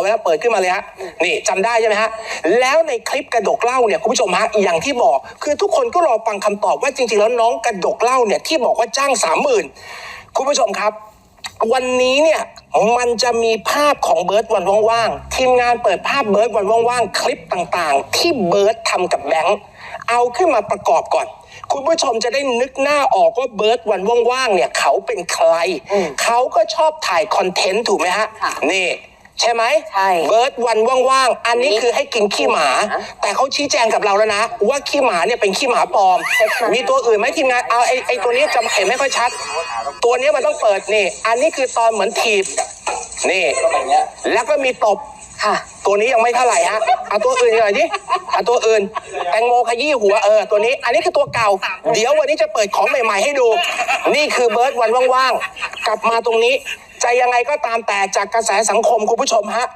ไว้แล้วเปิดขึ้นมาเลยฮะนี่จำได้ใช่ไหมฮะแล้วในคลิปกระดกเหล้าเนี่ยคุณผู้ชมฮะอย่างที่บอก คือทุกคนก็รอฟังคำตอบว่าจริง ๆ แล้วน้องกระดกเหล้าเนี่ยที่บอกว่าจ้างสามหมื่นคุณผู้ชมครับวันนี้เนี่ยมันจะมีภาพของเบิร์ดวันว่างๆทีมงานเปิดภาพเบิร์ดวันว่างๆคลิปต่างๆ ที่เบิร์ดทำกับแบงค์เอาขึ้นมาประกอบก่อน คุณผู้ชมจะได้นึกหน้าออกว่าเบิร์ดวันว่างๆเนี่ยเขาเป็นใคร เขาก็ชอบถ่ายคอนเทนต์ถูกไหมฮะค่ะนี่ ใช่ไหมใช่เบิร์ดวันว่างๆ อันนี้คือให้กินขี้หมาอะแต่เขาชี้แจงกับเราแล้วนะ ว่าขี้หมาเนี่ยเป็นขี้หมาปลอม มีตัวอื่นไหมทีมงานเอาไอ้ไอ้ตัวนี้จะเห็นไม่ค่อยชัด ตัวนี้มันต้องเปิดนี่ อันนี้คือตอนเหมือนถีบนี่ แล้วก็มีตบค่ะ ตัวนี้ยังไม่เท่าไหร่ฮะเอาตัวอื่นหน่อยดิเอาตัวอื่น แตงโมขยี้หัวเออตัวนี้ อันนี้คือตัวเก่า เดี๋ยววันนี้จะเปิดของใหม่ ๆ ให้ดู นี่คือเบิร์ดวันว่างๆ กลับมาตรงนี้ จะยังไงก็ตามแต่จากกระแสสังคมคุณผู้ชมฮะ